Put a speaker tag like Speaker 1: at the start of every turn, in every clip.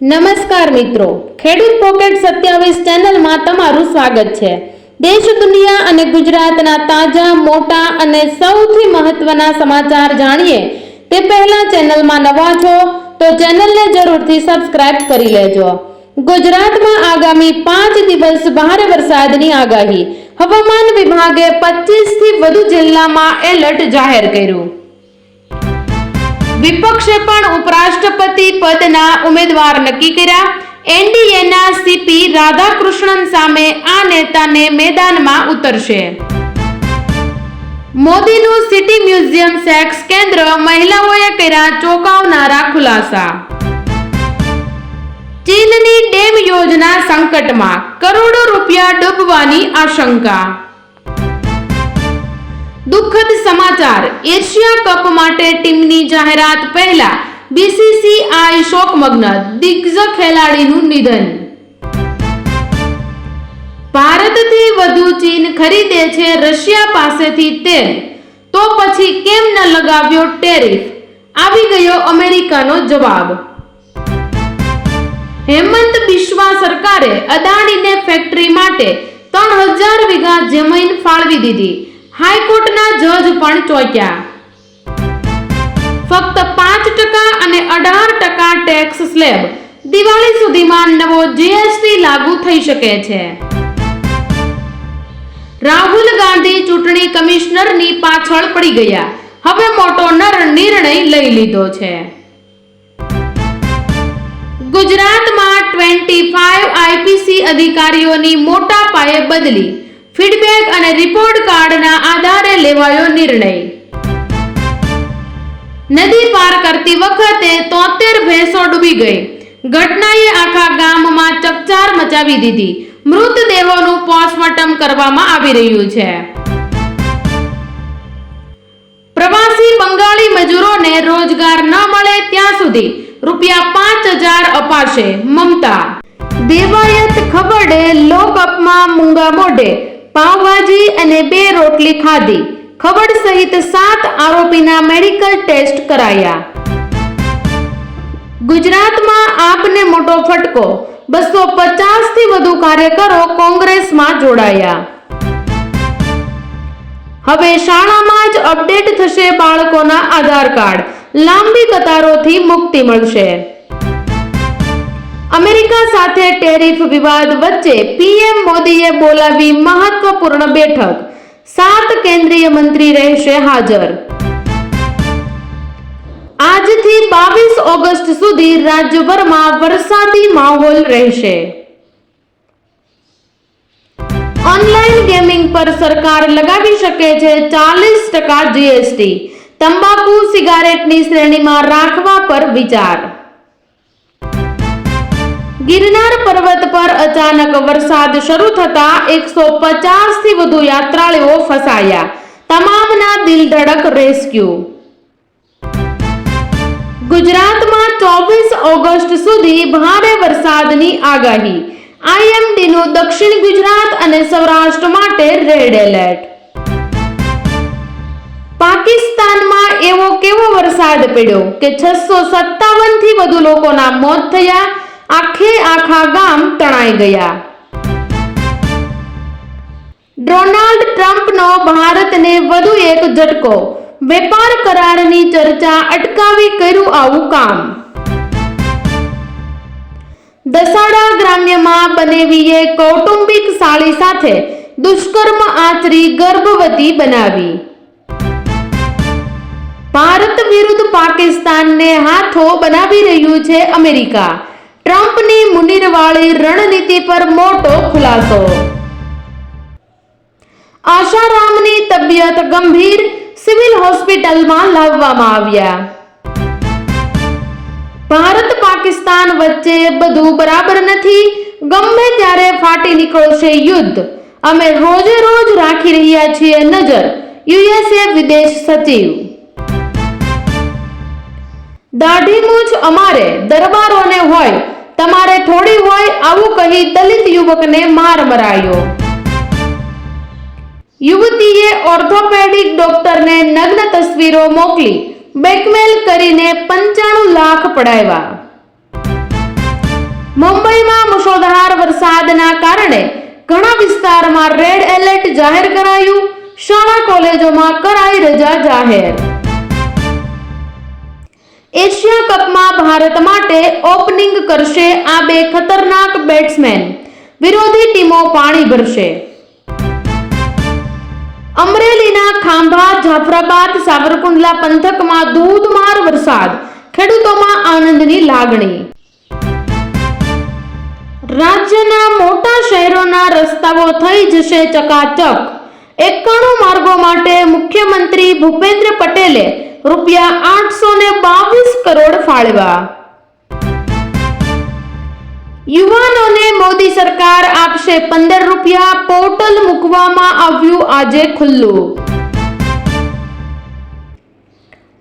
Speaker 1: નમસ્કાર મિત્રો. ખેડૂત પોકેટ સત્યાવીસ ચેનલમાં તમારું સ્વાગત છે. દેશ, દુનિયા અને ગુજરાતના તાજા, મોટા અને સૌથી મહત્વના સમાચાર જાણીએ તે પહેલા ચેનલમાં નવા છો તો ચેનલને જરૂરથી સબસ્ક્રાઇબ કરી લેજો. ગુજરાતમાં આગામી પાંચ દિવસ ભારે વરસાદની આગાહી. હવામાન વિભાગે 25 થી વધુ જિલ્લામાં એલર્ટ જાહેર કર્યું. વિપક્ષે પણ ઉપરાષ્ટ્રપતિ પદના ઉમેદવાર નક્કી કર્યા. એનડીએના સીપી રાધાકૃષ્ણન સામે આ નેતાને મેદાનમાં ઉતરશે. મોદીનું સિટી મ્યુઝિયમ સેક્સ કેન્દ્ર મહિલાઓએ કર્યા ચોંકાવનારા ખુલાસા. ચીનની ડેમ યોજના સંકટમાં કરોડો રૂપિયા ડૂબવાની આશંકા. દુઃખદ સમાચાર. એશિયા કપ માટે ટીમની જાહેરાત પહેલા બીસીસીઆઈ શોકમગ્ન દિગ્ગજ ખેલાડીનું નિધન. ભારતથી વધુ ચીન ખરીદે છે રશિયા પાસેથી તેલ. તો પછી કેમ ન લગાવ્યો ટેરિફ? આવી ગયો અમેરિકાનો જવાબ. હેમંત બિશ્વા સરકારે અદાણીને ફેક્ટરી માટે ત્રણ હજાર વીઘા જમીન ફાળવી દીધી. હાઈકોર્ટના જજ પણ ચોંક્યા ફક્ત પાંચ ટકા અને અઢાર ટકા ટેક્સ સ્લેબ દિવાળી સુધીમાં નવો જીએસટી લાગુ થઈ શકે છે. રાહુલ ગાંધી ચૂંટણી કમિશનરની પાછળ પડી ગયા. હવે મોટો નર નિર્ણય લઈ લીધો છે. ગુજરાતમાં ટ્વેન્ટી ફાઇવ આઈપીસી અધિકારીઓની મોટા પાયે બદલી. ફીડબેક અને રિપોર્ટ કાર્ડના આધારે લેવાયો નિર્ણય. નદી પાર કરતી વખતે તોતેર ભેંસો ડૂબી ગઈ. ઘટનાએ આખા ગામમાં ચકચાર મચાવી દીધી. મૃતદેહોનું પોસ્ટમોર્ટમ કરવામાં આવી રહ્યું છે. પ્રવાસી બંગાળી મજૂરોને રોજગાર ન મળે ત્યાં સુધી રૂપિયા પાંચ હજાર અપાશે મમતા. દેવાયત ખબરડે, લોકઅપમાં મૂંગા મોઢે. પાવભાજી અને બે રોટલી ખાધી. ખબર સહિત સાત આરોપીના મેડિકલ ટેસ્ટ કરાયા. ગુજરાતમાં આપને મોટો ફટકો. બસો પચાસથી વધુ કાર્યકરો કોંગ્રેસમાં જોડાયા. હવે શાળામાં જ અપડેટ થશે બાળકોના આધાર કાર્ડ. લાંબી કતારોથી મુક્તિ મળશે. અમેરિકા સાથે ટેરિફ વિવાદ વચ્ચે પીએમ મોદીએ બોલાવી મહત્વપૂર્ણ બેઠક. સાત કેન્દ્રીય મંત્રી રહેશે હાજર. આજથી બાવીસ ઓગસ્ટ સુધી રાજ્યભરમાં વરસાદી માહોલ રહેશે. ઓનલાઈન ગેમિંગ પર સરકાર લગાવી શકે છે ચાલીસ ટકા જીએસટી. તંબાકુ, સિગારેટની શ્રેણીમાં રાખવા પર વિચાર. ગિરનાર પર્વત પર અચાનક વરસાદ શરૂ થતા એકસો પચાસથી વધુ યાત્રાળુઓ ફસાયા. તમામના દિલ ધડક રેસ્ક્યુ. ગુજરાતમાં ચોવીસ ઓગસ્ટ સુધી ભારે વરસાદની આગાહી. આઈએમડીનું દક્ષિણ ગુજરાત અને સૌરાષ્ટ્ર માટે રેડ એલર્ટ. પાકિસ્તાનમાં એવો કેવો વરસાદ પડ્યો કે છસો સત્તાવનથી વધુ લોકોના મોત થયા આખે આખા ગામ તણાઈ ગયા. ડોનાલ્ડ ટ્રમ્પનો ભારતને વધુ એક ઝટકો. વેપાર કરારની ચર્ચા અટકાવી કર્યું આવું કામ. દસાડા ગ્રામ્યમાં બનેવીએ કૌટુંબિક સાળી સાથે દુષ્કર્મ આચરી ગર્ભવતી બનાવી. ભારત વિરુદ્ધ પાકિસ્તાનને હાથો બનાવી રહ્યું છે અમેરિકા. ટ્રમ્પની મુનીરવાળી રણનીતિ પર મોટો ખુલાસો. આશારામની તબિયત ગંભીર સિવિલ હોસ્પિટલમાં લાવવામાં આવ્યા. ભારત પાકિસ્તાન વચ્ચે બધું બરાબર નથી, ગમે ત્યારે ફાટી નીકળશે યુદ્ધ. અમે રોજે રોજ રાખી રહ્યા છીએ નજર. યુએસએ વિદેશ સચિવ. દાઢી મૂછ અમારે દરબારોને હોય, તમારે થોડી હોય આવું કહી દલિત યુવકને માર મરાયો. યુવતીએ ઓર્થોપેડિક ડોક્ટરને નગ્ન તસવીરો મોકલી, બેકમેલ કરીને પંચાણું લાખ પડાવ્યા. મુંબઈમાં મુશળધાર વરસાદના કારણે ઘણા વિસ્તારમાં રેડ એલર્ટ જાહેર કરાયું, શાળા કોલેજોમાં કરાઈ રજા જાહેર. એશિયા કપમાં ભારત માટે ઓપનિંગ કરશે આ બે ખતરનાક બેટ્સમેન. વિરોધી ટીમો પાણી ભરશે. અમરેલીના ખાંભા, જાફરાબાદ, સાવરકુંડલા પંથકમાં ધોધમાર વરસાદ. ખેડૂતોમાં આનંદની લાગણી. રાજ્યના મોટા શહેરોના રસ્તાઓ થઈ જશે ચકાચક. એકાણું માર્ગો માટે મુખ્યમંત્રી ભૂપેન્દ્ર પટેલે રૂપિયા આઠસો ને બાવીસ કરોડ ફાળવા યુવાનોને મોદી સરકાર આપશે પંદર રૂપિયા પોર્ટલ મૂકવામાં આવ્યું આજે ખુલ્લું.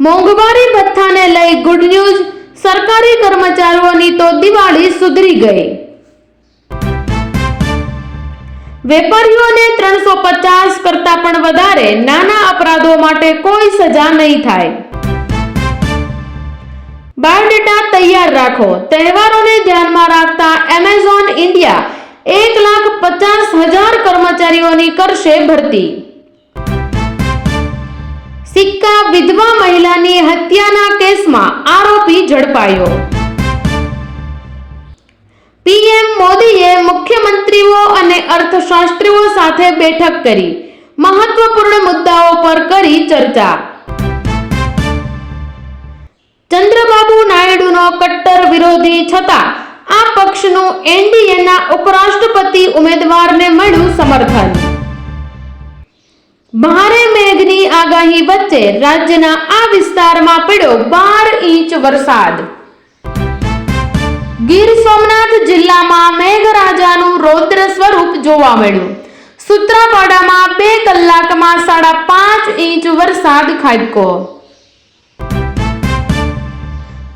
Speaker 1: મોંઘવારી ભથ્થાને લઈ ગુડ ન્યૂઝ. સરકારી કર્મચારીઓની તો દિવાળી સુધરી ગઈ. વેપારીઓને ત્રણસો પચાસ કરતા પણ વધારે નાના અપરાધો માટે કોઈ સજા નહીં થાય. બાયોડેટા તૈયાર રાખો. તહેવારોને ધ્યાનમાં રાખતા એમેઝોન ઇન્ડિયા એક લાખ પચાસ હજાર કર્મચારીઓની કરશે ભરતી. સિક્કા વિધવા મહિલાની હત્યાના કેસમાં આરોપી ઝડપાયો. પીએમ મોદીએ મુખ્યમંત્રીઓ અને અર્થશાસ્ત્રીઓ સાથે બેઠક કરી. મહત્વપૂર્ણ મુદ્દાઓ પર કરી ચર્ચા. ચંદ્રબાબુ નાયડુનો કટ્ટર વિરોધી છતાં, આ પક્ષનું એનડીએના ઉપરાષ્ટ્રપતિ ઉમેદવારને મળ્યું સમર્થન. ભારે મેઘની આગાહી વચ્ચે રાજ્યના આ વિસ્તારમાં પડ્યો બાર ઇંચ વરસાદ. ગીર સોમનાથ જિલ્લામાં મેઘરાજાનું રૌદ્ર સ્વરૂપ જોવા મળ્યું. સૂત્રાપાડામાં બે કલાકમાં સાડા પાંચ ઇંચ વરસાદ ખાબકો.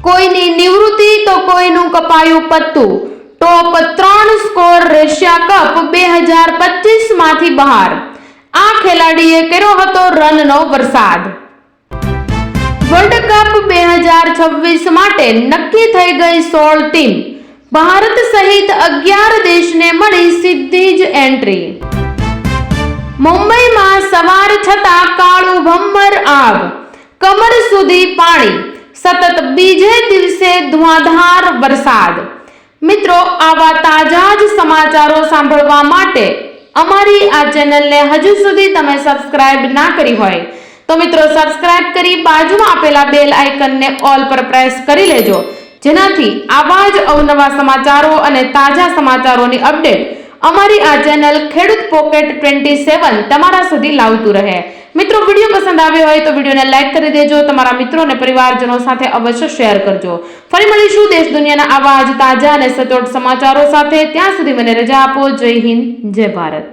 Speaker 1: કોઈની નિવૃત્તિ તો કોઈનું કપાયું પત્તું. ટોપ ત્રણ સ્કોર રેશિયા કપ બે હજાર પચીસમાંથી બહાર. આ ખેલાડીએ કર્યો હતો રનનો વરસાદ. વર્લ્ડ કપ બે હજાર છવ્વીસ માટે નક્કી થઈ ગઈ સોળ ટીમ. ભારત સહિત અગિયાર દેશને મળી સીધી જ એન્ટ્રી. મુંબઈમાં સવાર છતાં કાળું ભમ્બર આગ. કમર સુધી પાણી. સતત બીજે દિવસે ધુઆધાર વરસાદ. મિત્રો, આવા તાજા જ સમાચારો સાંભળવા માટે અમારી આ ચેનલને હજુ સુધી તમે સબસ્ક્રાઇબ ના કરી હોય, તો મિત્રો, સબસ્ક્રાઇબ કરી બાજુમાં આપેલા બેલ આઇકનને ઓલ પર પ્રેસ કરી લેજો. જેનાથી આવા જ અવનવા સમાચારો અને તાજા સમાચારોની અપડેટ અમારી આ ચેનલ ખેડૂત પોકેટ ટ્વેન્ટી સેવન તમારા સુધી લાવતું રહે. મિત્રો, વીડિયો પસંદ આવ્યો હોય તો વિડીયોને લાઇક કરી દેજો, તમારા મિત્રો અને પરિવારજનો સાથે અવશ્ય શેર કરજો. ફરી મળીશું દેશ દુનિયાના આવા જ તાજા અને સચોટ સમાચારો સાથે. ત્યાં સુધી મને રજા આપો. જય હિન્દ, જય ભારત.